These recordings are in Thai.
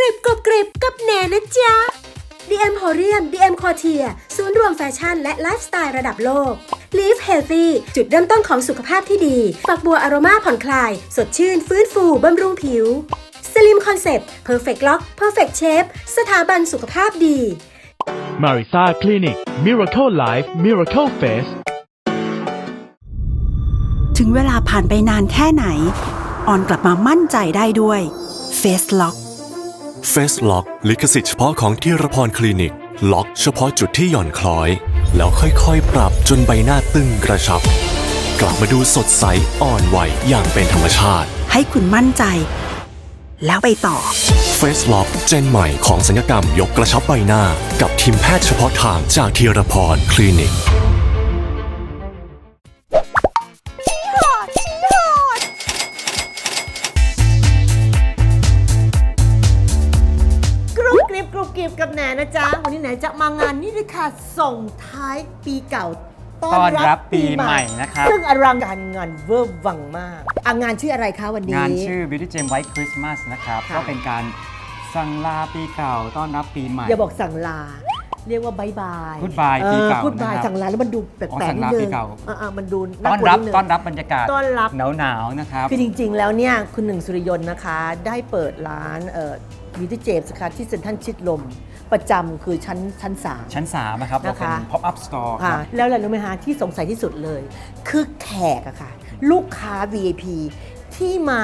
กริบกรบกริบกับแหนนะจ๊ะ DM h o r i u m DM c o r t i e r ศูนย์รวมแฟชั่นและไลฟ์สไตล์ระดับโลก Live Healthy จุดเริ่มต้นของสุขภาพที่ดี ฝักบัวอโรมาผ่อนคลาย สดชื่น ฟื้นฟูบำรุงผิว Slim Concept Perfect Lock Perfect Shape สถาบันสุขภาพดี Marisa Clinic Miracle Life Miracle Face ถึงเวลาผ่านไปนานแค่ไหน ออนกลับมามั่นใจได้ด้วย Face Lock f a c e Lock ลิขสิทธิ์เฉพาะของที่รพรคลินิก ล็อกเฉพาะจุดที่หย่อนคล้อย แล้วค่อยๆ ปรับจนใบหน้าตึงกระชับ กลับมาดูสดใสอ่อนไหวอย่างเป็นธรรมชาติ ให้คุณมั่นใจ แล้วไปต่อ f a c e Lock เจนใหม่ของสัญญกรรมยกกระชับใบหน้า กับทีมแพทย์เฉพาะทางจากทีรพรคลินิกก กรุบกริบกับแหนนะจ๊ะ วันนี้แหนจะมางานนี่เลยค่ะ ส่งท้ายปีเก่าต้อนรับปีใหม่นะครับ ซึ่งอลังการงานเวอร์วังมากอะงานชื่ออะไรคะวันนี้ งานชื่อ Beauty Gem White Christmas นะครับค่ะก็เป็นการสั่งลาปีเก่าต้อนรับปีใหม่ อย่าบอกสั่งลา เรียกว่าบายบาย Goodbye ปีเก่าพูดบายนะครับสั่งลาแล้วมันดูแปลอ๋อกสั่ๆงนิดลานึปีงเก่าอ่าๆมันดูต้อนรับากลัวดงต้อนรับบรรยากาศต้อนรับหนาวๆนะครับ คือจริง ๆ แล้วเนี่ยคุณหนึ่งสุริยนต์นะคะ ได้เปิดร้านเอ่อบิวตี้เจมส์ค่ะที่เซ็นทรัลชิดลม ประจำคือชั้นชั้นสาม ชั้น3นะครับเราเป็น นะคะ pop up store คค่ะรับแล้วอะไรรู้ไหมคะที่สงสัยที่สุดเลย คือแขกอะค่ะ ลูกค้า VIP ที่มา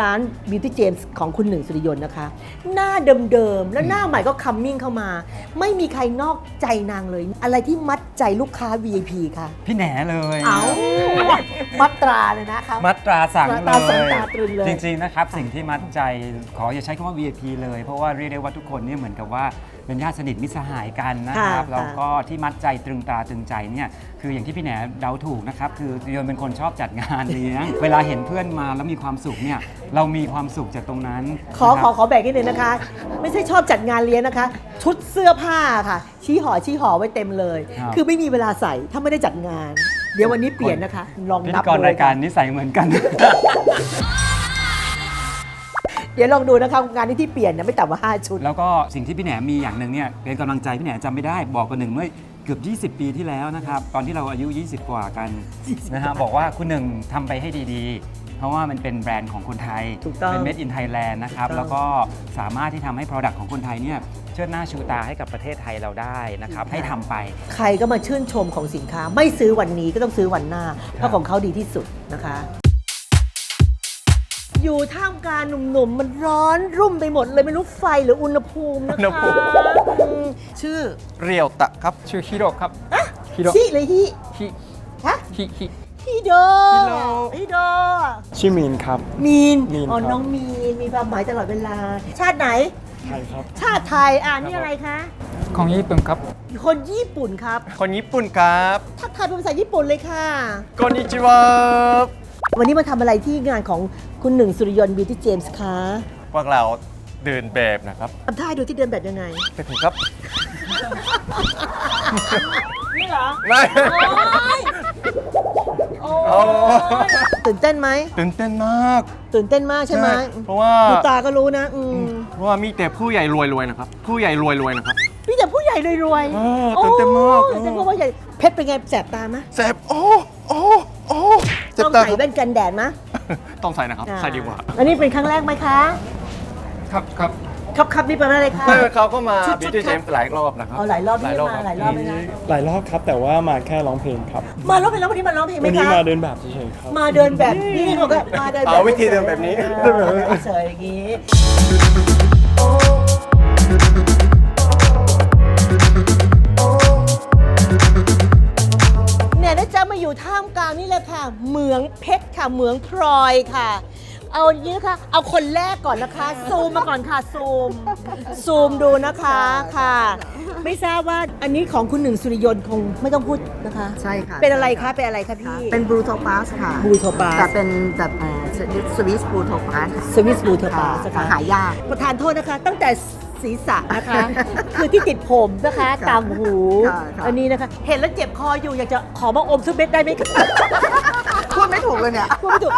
ร้าน Beauty James ของคุณหนึ่งสุริยนต์นะคะ หน้าเดิมๆ แล้วหน้าใหม่ก็คัมมิ่งเข้ามา ไม่มีใครนอกใจนางเลย อะไรที่มัดใจลูกค้า VIP คะพี่แหนเลยเอามัดตราเลยนะคะ มัดตราสั่งตราสั่งเลยตราตรึงเลยจริงๆนะครับ สิ่งที่มัดใจขออย่าใช้คำว่า VIP เลย เพราะว่าเรียกได้ว่าทุกคนเนี่ยเหมือนกับว่า เป็นญาติสนิทมิตรสหายกันนะครับค่ะแล้วก็ที่มัดใจตรึงตราตรึงใจเนี่ยคืออย่างที่พี่แหนเดาถูกนะครับคือโยนเป็นคนชอบจัดงานเลี้ยง เวลาเห็นเพื่อนมาแล้วมีความสุขเนี่ยเรามีความสุขจากตรงนั้นขอนะขคอรับ ขอแบ่งนิดนึงนะคะ ไม่ใช่ชอบจัดงานเลี้ยงนะคะ ชุดเสื้อผ้าค่ะ ชี้ห่อชี้ห่อไว้เต็มเลย ครับ คือไม่มีเวลาใส่ถ้าไม่ได้จัดงาน เดี๋ยววันนี้เปลี่ยนนะคะ ลองพินัธีบกรดูรายการค่ะนิสัยเหมือนกัน เดี๋ยวลองดูนะคะงานนี้ที่เปลี่ยนเนี่ยไม่ต่ำกว่า 5 ชุด แล้วก็สิ่งที่พี่แหนมมีอย่างหนึ่งเนี่ยเป็นกำลังใจพี่แหนมจำไม่ได้บอกกันหนึ่งเมื่อเกือบ 20 ปีที่แล้วนะครับ ตอนที่เราอายุ 20 กว่ากันนะฮะบอกว่าคุณหนึ่งทำไปให้ดีๆ เพราะว่ามันเป็นแบรนด์ของคนไทย ถูกต้องเป็น made in Thailand นะครับ ถูกต้อง แล้วก็สามารถที่ทำให้ Product ของคนไทยเนี่ยเชิดหน้าชูตาให้กับประเทศไทยเราได้นะครับ ให้ทำไป ใครก็มาชื่นชมของสินค้า ไม่ซื้อวันนี้ก็ต้องซื้อวันหน้า เพราะของเขาดีที่สุดนะคะ อยู่ท่ามกลางหนุ่มๆ มันร้อนรุ่มไปหมดเลยไม่รู้ไฟหรืออุณหภูมินะคะชื่อเรียวตะครับ ชื่อฮิโดครับฮิโร่ ชิเลยฮิฮิฮะฮิฮิฮิโด ฮิโดชื่อมีนครับ มีนมีนอ๋อน้องมีนมีความหมายตลอดเวลา ชาติไหน ใช่ครับ ชาติไทยอ่านี่อะไรคะ ของญี่ปุ่นครับ คนญี่ปุ่นครับคนญี่ปุ่นครับทักทายเป็นภาษาญี่ปุ่นเลยค่ะ กอนนิจิวะ นนี้มาทำอะไรที่งานของคุณหนึ่งสุริยนต์บิวตี้เจมส์คะพวกเราเดินแบบนะครับทำท่าดูที่เดินแบบยังไง เป็นผมครับนี่เหรอไม่โอ้โอ้ตื่นเต้นไหม ตื่นเต้นมาก ตื่นเต้นมากใช่ไหมเพราะว่าดูตาก็รู้นะอืมเพราะว่ามีแต่ผู้ใหญ่รวยๆนะครับ ผู้ใหญ่รวยๆนะครับพี่แต่ผู้ใหญ่รวยเออตื่นเต้นมากโอ้ตื่นเต้นเพราะว่าใหญ่เพชรเป็นไงแสบตาไหมแสบโอ้โอ้โอ้เจ็บ ต้องตาใส่แว่นกันแดดไหมต้องใส่นะครับ ใส่ดีกว่า อันนี้เป็นครั้งแรกไหมคะ ครับครับครับครับนี่เป็นอะไรคะ เขาก็มาชุดบิชุวดตี้คเจรับมส์หลายรอบนะครับเอาหลายรอบหลายนี่รอบมาครับหลายรอบเลยนะหลายรอบครับแต่ว่ามาแค่ร้องเพลงครับ มาร้องเพลงแล้ววันนี้มาร้องเพลงไหมวันนี้คะ มาเดินแบบเฉยๆครับ มาเดินแบบนี่เขาก็มาเดินแบบเอาวิธีเดินแบบนี้เออเฉยๆอย่างนี้ มาอยู่ท่ามกลางนี่แหละค่ะ เหมืองเพชรค่ะ เหมืองพลอยค่ะ เอาอย่างนี้นะคะเอาคนแรกก่อนนะคะ ซูมมาก่อนค่ะ ซูม ซูมดูนะคะค่ะ ไม่ทราบว่าอันนี้ของคุณหนึ่งสุริยนต์คงไม่ต้องพูดนะคะ ใช่ค่ะเป็นอะไรคะ เป็นอะไรคะพี่ เป็นบลูโทปาสค่ะบลูโทปาสแต่เป็นแบบสวิสบลูโทปาสสวิสบลูโทปาสค่ะหายาก ประธานโทษนะคะ ตั้งแต่ ศีรษะนะคะ คือที่ติดผมนะคะค่ะตามหู ค่ะค่ะ อันนี้นะคะ เห็นแล้วเจ็บคออยู่อยากจะขอมาอมสักเม็ดได้ไหมคะพูดไม่ถูกเลยเนี่ยพูดไม่ถูก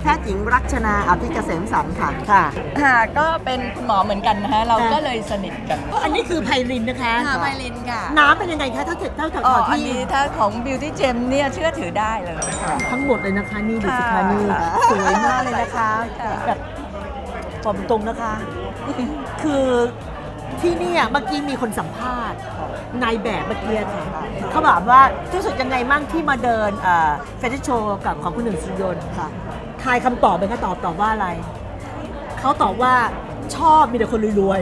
แพทย์หญิงรัชนาอภิเกษมสันต์ค่ะ ค่ะ ค่ะก็เป็นคุณหมอเหมือนกันนะคะเราก็เลยสนิทกันอันนี้คือไพรินนะคะ ค่ะไพลินค่ะน้ำเป็นยังไงคะถ้าเกิดเท่ากับอ๋อที่อันนี้ถ้าของ Beauty Gem เนี่ยเชื่อถือได้เลย ทั้งหมดเลยนะคะ นี่ดูสิคะค่ะนี่สวยมากเลยนะคะ ค่ะ แบบผมตรงนะคะ คือ ที่เนี่ยเมื่อกี้มีคนสัมภาษณ์นายแบบเมื่อกี้ค่ะเขาบอกว่ารู้สึกยังไงมั่งที่มาเดินแฟชั่นโชว์กับของคุณหนึ่งสุริยนต์ค่ะทายคำตอบไปคะตอบตอบว่าอะไร เขาตอบว่าชอบมีแต่คนรวย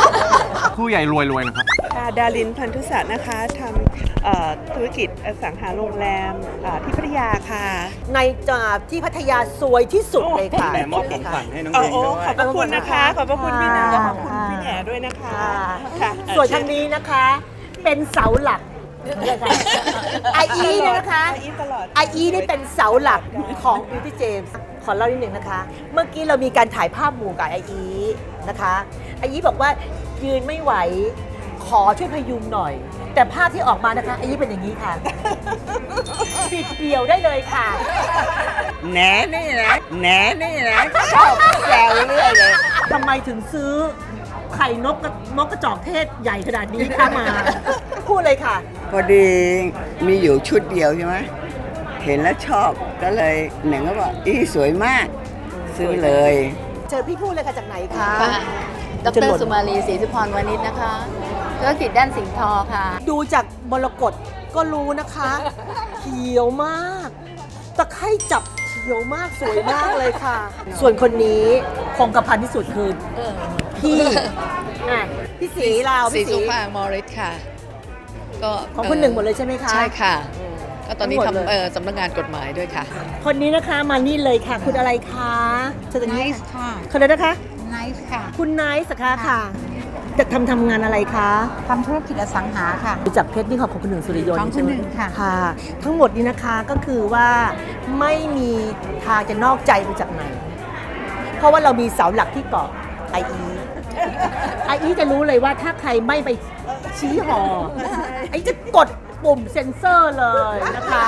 ๆ ผู้ใหญ่รวยๆนะครับ ค่ะดารินพันธุศะนะคะทำเอ่อธุรกิจ อสังหาโรงแรมเอ่อที่พัทยาค่ะ ในจาที่พัทยาสวยที่สุดเลยค่ะ แหมมอบของขวัญให้น้องโอ้เพลงโอ้ด้วยขอบพระคุณนะคะ ขอบพระคุณพี่หนึ่งค่ะขอบคุณพี่แหนด้วยนะคะค่ะส่วนทางนี้นะคะ เป็นเสาหลักไออีเนี่ยนะคะอีตลอดไออีนี่เป็นเสาหลักของ Beauty James ขอเล่านิดหนึ่งนะคะ เมื่อกี้เรามีการถ่ายภาพหมู่กับไออีนะคะไออีบอกว่ายืนไม่ไหว ขอช่วยพยุงหน่อย แต่ภาพที่ออกมานะคะไออีเป็นอย่างนี้ค่ะ ปิดเดี่ยวได้เลยค่ะ แหนนี่นะแหนนี่นะชอบแซวเรื่อยเลย ทำไมถึงซื้อไข่นกกระนกกระจอกเทศใหญ่ขนาดนี้ค่ะมา พูดเลยค่ะ พอดีมีอยู่ชุดเดียวใช่ไหมเห็นแล้วชอบก็เลยหนึ่งก็บอกอีสวยมาก ซื้อเลย เชิญพี่พูดเลยค่ะจากไหนคะ ค่ะดจะหรล่น สุมาลีศรีสุพรวานิชนะคะ ธุรกิจด้านสิงห์ทอค่ะ ดูจากมรกตก็รู้นะคะ เขียวมาก ตะไคร่จับเขียวมากสวยมากเลยค่ะ ส่วนคนนี้คงกระพันที่สุดคือพี่อะพี่สีเราสีพี่สุสี ภางมอริสค่ะ ก็ของคนหนึ่งหมดเลยใช่ไหมคะใช่ค่ะ ก็ตอนนี้ทั้งหมดเลย ทำเอ่อสำนักงานกฎหมายด้วยค่ะ คนนี้นะคะมานี่เลยค่ะ คุณอะไรคะเชิญตรงนี้ค่ะ คนเลยนะคะไนท์ค่ะ คุณไนท์สคะค่ะ จะทำทำงานอะไรคะทำธุรกิจอสังหาค่ะรู้จักเพชรนี่ของคุณหนึ่งสุริยนต์ของคุณใช่ไมหนึ่งค่ะ ค่ะ ทั้งหมดนี้นะคะก็คือว่าไม่มีทางจะนอกใจไปจากไหน เพราะว่าเรามีเสาหลักที่เกาะไออีไออีจะรู้เลยว่าถ้าใครไม่ไปชี้หอไอจะกดปุ่มเซ็นเซอร์เลยนะคะ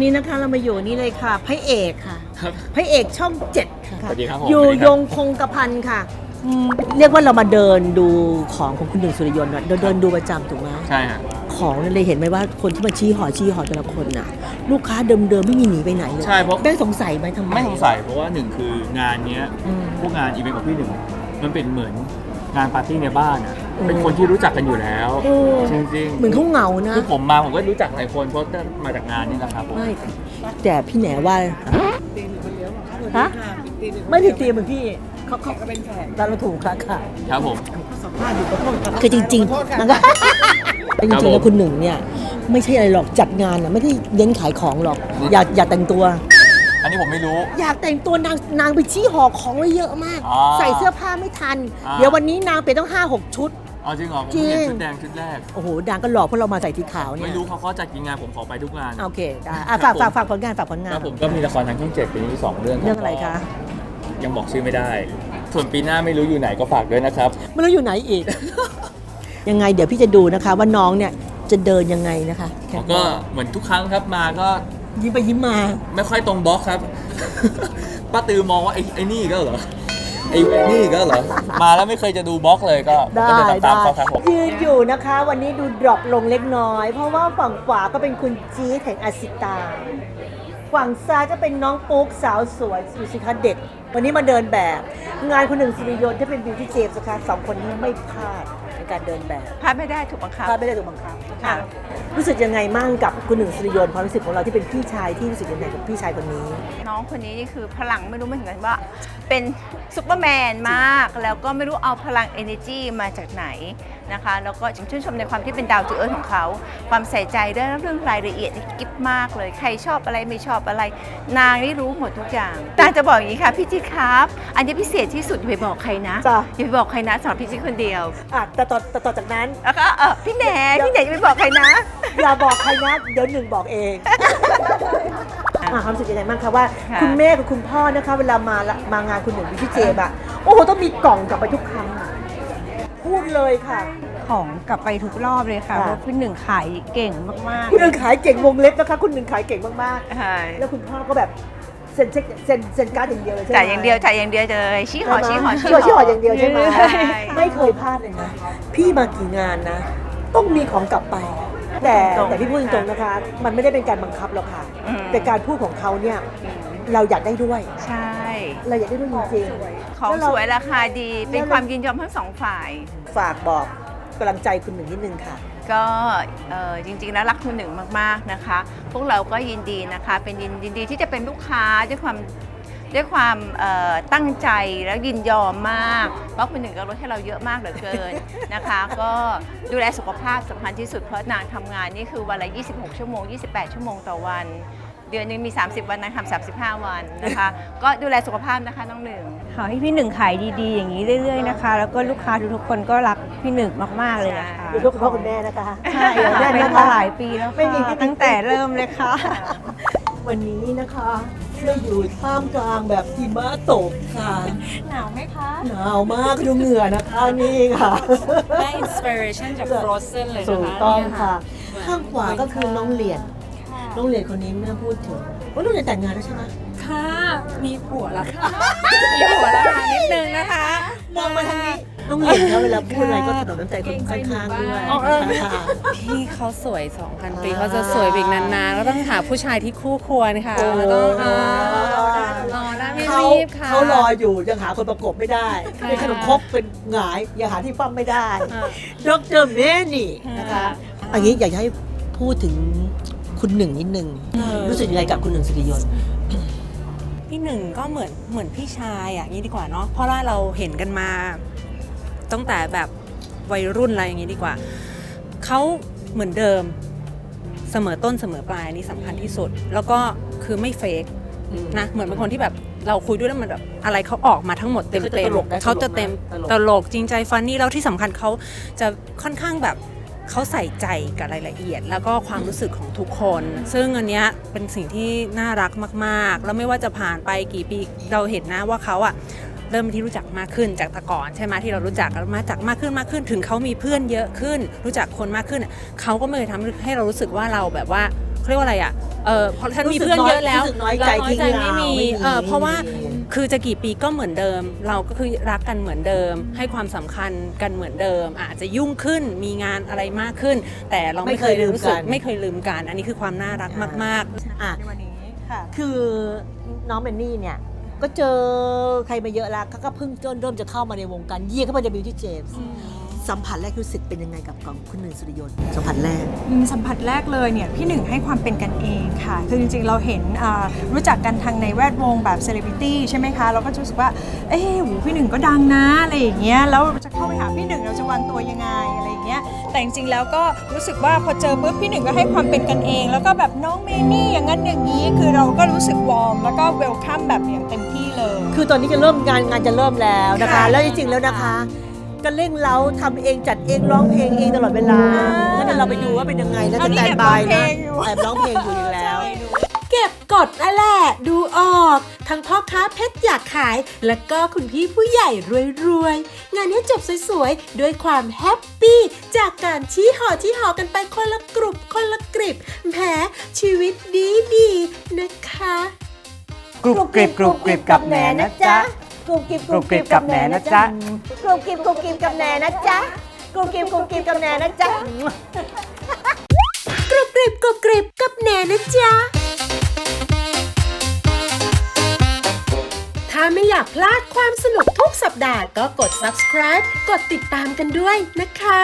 ตอนนี้นะคะเรามาอยู่นี่เลยค่ะพระเอกค่ะครับพระเอกช่องเจ็ดค่ะสวัสดีครับผมอยู่สวัสดีครับยงคงกระพันค่ะอืมเรียกว่าเรามาเดินดูของของคุณหนึ่งสุริยนต์อะเดินเดินดูประจำถูกไหมใช่ฮะของเนี่ยเลยเห็นไหมว่าคนที่มาชี้หอชี้หอแต่ละคนน่ะ ลูกค้าเดิมๆไม่มีหนีไปไหนเลยใช่เพราะได้สงสัยไหมทำไม ไม่สงสัยเพราะว่าหนึ่งคืองานเนี้ยอืม พวกงานอีเวนต์ของพี่หนึ่งมันเป็นเหมือนงานปาร์ตี้ในบ้านอะอืม เป็นคนที่รู้จักกันอยู่แล้วโอ้จริงๆเหมือนเขาเหงานะ คือผมมาผมก็รู้จักหลายคนเพราะได้มาจากงานนี่แหละครับผมไม่แต่พี่แหนว่าฮะไม่ผิดตีมเหมือนพี่เขาเขาเป็นแขกเราถูกค่ะค่ะครับผมคือจริงๆมันก็จครับริงๆผแล้วมคุณหนึ่งเนี่ย ไม่ใช่อะไรหรอกจัดงานอะไม่ได้เน้นขายของหรอกอยากอยากแต่งตัว อันนี้ผมไม่รู้ อยากแต่งตัวนางนางไปชี้หอของไว้เยอะมาก อ๋อใส่เสื้อผ้าไม่ทัน อ่า เดี๋ยววันนี้นางเปลี่ยนต้องห้าหกชุด เอาจริงเหรอผมจริเห็นงชุดแดงชุดแรก โอ้โหนางก็หลอกเพราะเรามาใส่สีขาวเนี่ยไม่รู้เขาเขาจัดกี่งานผมขอไปทุกงาน โอเคได้อะฝากฝากฝากผลงานฝากผลงาคนรับผมก็มีละครทางช่องเจ็ดปีนี้มีสองเรื่องคบเรื่องอะไรคะยังบอกชื่อไม่ได้ ส่วนปีหน้าไม่รู้อยู่ไหนก็ฝากด้วยนะครับ ไม่รู้อยู่ไหนอีก ยังไงเดี๋ยวพี่จะดูนะคะ ว่าน้องเนี่ยจะเดินยังไงนะคะก็เหมือนทุกครั้งครับมาก็ยิ้มไปยิ้มมา ไม่ค่อยตรงบล็อกครับ ป้าตือมองว่าไอ้ไอ้นี่ก็เหรอ ไอ้นี่ก็เหรอ มาแล้วไม่เคยจะดูบล็อกเลยก็ได้ก็เดินตามๆเขาครับผม ยืนอยู่นะคะ วันนี้ดูดรอปลงเล็กน้อย เพราะว่าฝั่งขวาก็เป็นคุณจี๊ดแห่งอาสิตา ฝั่งซ้ายก็เป็นน้องปุ๊กสาวสวยสุสิคะเด็ก วันนี้มาเดินแบบ งานคุณหนึ่งสุริยนต์ที่เป็นบิวตี้เจมส์นะคะสองคนนี้ไม่พลาดใน การเดินแบบพลาดไม่ได้ถูกบังคับ พลาดไม่ได้ถูกบังคับค่ะ รู้สึกยังไงมั่งกับคุณหนึ่งสุริยนต์ความรู้สึกของเราที่เป็นพี่ชายที่รู้สึกยังไงกับพี่ชายคนนี้ น้องคนนี้นี่คือพลังไม่รู้เหมือนกันว่า เป็นซุปเปอร์แมนมาก แล้วก็ไม่รู้เอาพลัง energy มาจากไหน นะคะแล้วก็ชื่นชมในความที่เป็นดาวจูเอิร์ของเขา ความใส่ใจเรื่องเรื่องรายละเอียดนี่กิ๊บมากเลย ใครชอบอะไรไม่ชอบอะไร นางนี่รู้หมดทุกอย่างนางจะบอกอย่างนี้ค่ะพี่จิ๊กครับ อันนี้พิเศษที่สุดอย่าไปบอกใครนะจ้ะ อย่าไปบอกใครนะสำหรับพี่จิ๊กคนเดียวอะแต่ต่อแต่ต่อจากนั้น แล้วก็เออพี่แหนพี่แหนอย่าไปบอกใครนะ อย่าบอกใครนะเดี๋ยวหนึ่งบอกเองอะความรู้สึกยังไงบ้างคะว่า ค่ะ คุณแม่กับคุณพ่อนะคะ เวลามาละมางานคุณหนึ่งวิชิเจมอะโอ้โหต้องมีกล่องกลับไปทุกครั้งอะพูด เลยค่ะ ของกลับไปทุกรอบเลยค่ะค่ะ เพราะพี่หนึ่งขายเก่งมาก คุณหนึ่งขายเก่งวงเล็บนะคะ คุณหนึ่งขายเก่งมากใช่ๆแล้วคุณพ่อก็แบบเซ็นเช็คเซ็นเซ็นการ์ดอย่างเดียวเลยใช่ไหมจ่ายอย่างเดียวจ่ายอย่างเดียวเลยชี้หอชี้หอชี้หอ ชี้หออย่างเดียวใช่ไหมใช่ ไม่เคยพลาดเลยนะพี่มากี่งานนะ ต้องมีของกลับไป แต่แต่พี่พูดตรงๆนะคะ มันไม่ได้เป็นการบังคับหรอกค่ะ อืมแต่การพูดของเขาเนี่ยเราอยากได้ด้วย ใช่ เราอยากได้ด้วยจริงๆของแล้เรสวยราคาดี เป็นความยินยอมทั้งสองฝ่าย ฝากบอกกำลังใจคุณหนึ่งนิดนึงค่ะ ก็เอ่อจริงๆแล้วรักคุณหนึ่งมากๆนะคะ พวกเราก็ยินดีนะคะ เป็นยินยินดีที่จะเป็นลูกค้าด้วยความด้วยความเอ่อตั้งใจแล้วยินยอมมาก เพราะคุณหนึ่งก็ลดให้เราเยอะมากเหลือเกินนะคะ ก็ดูแลสุขภาพสำคัญที่สุดเพราะนางทำงานนี่คือวันละ 26 ชั่วโมง 28 ชั่วโมงต่อวัน เดือนหนึงมี 30 วันนางทำ35 วันนะคะ ก็ดูแลสุขภาพนะคะน้องหนึ่งๆขอให้พี่หนึ่งขายดีๆ อย่างนี้เรื่อย ๆนะคะ แล้วก็ลูกค้าทุกๆคนก็รักพี่หนึ่งมากๆเลยนะคะอยู่ด้วยคุณพ่อคุณแม่นะคะใช่ค่ะแน่นเป็นนะคะมาหลายปีแล้วไม่มีค่ะตั้งแต่เริ่มเลยค่ะ วันนี้นะคะเราอยู่ท่ามกลางแบบหิมะตกค่ะหนาวไหมคะ หนาวมากดูเหงื่อนะคะนี่ค่ะได้อินสปิเรชันจาก Frozen เลยนะคะถูกต้องค่ะ ข้างขวาก็คือน้องเหรียญ น้องเหรียญคนนี้ไม่ต้องพูดถึงว่าน้องเหรียญแต่งงานแล้วใช่ไหมค่ะ มีผัวแล้วค่ะ มีผัวแล้วค่ะนิดนึงนะคะ มองมาทางนี้น้องเหรียญนะเวลาพูดอะไรก็ถนอมน้ำใจคนข้างๆด้วยค่ะพี่เขาสวย 2,000 ปีเขาจะสวยไปอีกนานๆก็ต้องหาผู้ชายที่คู่ควรค่ะโอ้ต้องเออรอได้ไม่เขารีบค่ะ เขารออยู่ยังหาคนประกบไม่ได้ค่ะเป็นขนมครกเป็นหงายยังหาที่ปั้มไม่ได้ดรเมนี่นะคะ อันนี้อยากจะให้พูดถึง คุณหนึ่งนิดนึง รู้สึกยังไงกับคุณหนึ่งสิริยนต์ พี่หนึ่งก็เหมือนเหมือนพี่ชายอะอย่างนี้ดีกว่าเนาะเพราะว่าเราเห็นกันมาตั้งแต่แบบวัยรุ่นอะไรอย่างนี้ดีกว่าเขาเหมือนเดิมเสมอต้นเสมอปลายนี่สำคัญที่สุด แล้วก็คือไม่เฟกนะเหมือนเป็นคนที่แบบเราคุยด้วยแล้วมันแบบอะไรเขาออกมาทั้งหมดเต็มเขาจะเต็ตมลกนะเขาจะเต็มตลก ตลกจริงใจฟันนี่แล้วที่สำคัญเขาจะค่อนข้างแบบ เขาใส่ใจกับรายละเอียด แล้วก็ความรู้สึกของทุกคน ซึ่งอันเนี้ยเป็นสิ่งที่น่ารักมากๆ แล้วไม่ว่าจะผ่านไปกี่ปีเราเห็นนะว่าเขาอะเริ่มเป็นที่รู้จักมากขึ้นจากแต่ก่อนใช่ไหมที่เรารู้จักกันมาจากมากขึ้นมากขึ้น ถึงเขามีเพื่อนเยอะขึ้น รู้จักคนมากขึ้นอะเขาก็ไม่เคยทำให้เรารู้สึกว่าเราแบบว่าเขาเรียกว่าอะไรอะเออพอฉันมีเพื่อนเยอะแล้วรู้สึกน้อยใจเราทิ้งไม่เรามีไม่มี เออเพราะว่า คือจะกี่ปีก็เหมือนเดิม เราก็คือรักกันเหมือนเดิม ให้ความสำคัญกันเหมือนเดิม อาจจะยุ่งขึ้นมีงานอะไรมากขึ้น แต่เราไม่เคยรู้สึกไม่เคยลืมกัน อันนี้คือความน่ารักมากๆอะในวันนี้ค่ะคือน้องเมนนี่เนี่ยก็เจอใครมาเยอะแล้วเขาก็เพิ่งเริ่มจะเข้ามาในวงการเยี่ยเข้ามาในบิวตี้เจมส์ สัมผัสแรกรู้สึกเป็นยังไงกับของคุณหนึ่งสุริยนต์สัมผัสแรก อืมสัมผัสแรกเลยเนี่ยพี่หนึ่งให้ความเป็นกันเองค่ะ คือจริงๆเราเห็นอ่ารู้จักกันทางในแวดวงแบบเซเลบริตี้ใช่ไหมคะ เราก็จะรู้สึกว่า เอ้หูพี่หนึ่งก็ดังนะอะไรอย่างเงี้ยแล้วจะเข้าไปหาพี่หนึ่งเราจะวางตัวยังไงอะไรอย่างเงี้ยแต่จริงๆแล้วก็รู้สึกว่าพอเจอปุ๊บพี่หนึ่งก็ให้ความเป็นกันเอง แล้วก็แบบน้องเมนี่อย่างนั้นอย่างนี้ คือเราก็รู้สึกวอร์มแล้วก็เวลคัมแบบอย่างเต็มที่เลย คือตอนนี้จะเริ่มงานงานจะเริ่มแล้วนะคะ ค่ะ แล้วจริงๆแล้วนะคะ ก็เร่งเร้าทำเองจัดเองร้องเพลงเองตลอดเวลางั้นเดี๋ยวเราไปดูว่าเป็นยังไงนะอัจะนนี้แตนบายแอบร้องเพลนะงอยู่แอบร้องเพลงอยู่อีกแล้ว เก็บกดนั่นแหละ ดูออก ทั้งพ่อค้าเพชรอยากขาย แล้วก็คุณพี่ผู้ใหญ่รวยๆ งานนี้จบสวยๆ ด้วยความแฮปปี้ จากการชี้หอชี้หอกันไปคนละกรุบคนละกริบแหมชีวิตดีดีๆนะคะ กรุบกริบกรุบกริบกับแหนนะจ๊ะก รุบกริบกรุบกริบกับแหนนะจ๊ะกรุบกริบกรุบกริบกับแหนนะจ๊ะกรุบกริบกรุบกริบกับแหนนะจ๊ะกรุบกริบกรุบกริบกับแหนนะจ๊ะถ้าไม่อยากพลาดความสนุกทุกสัปดาห์ก็กด subscribe กดติดตามกันด้วยนะคะ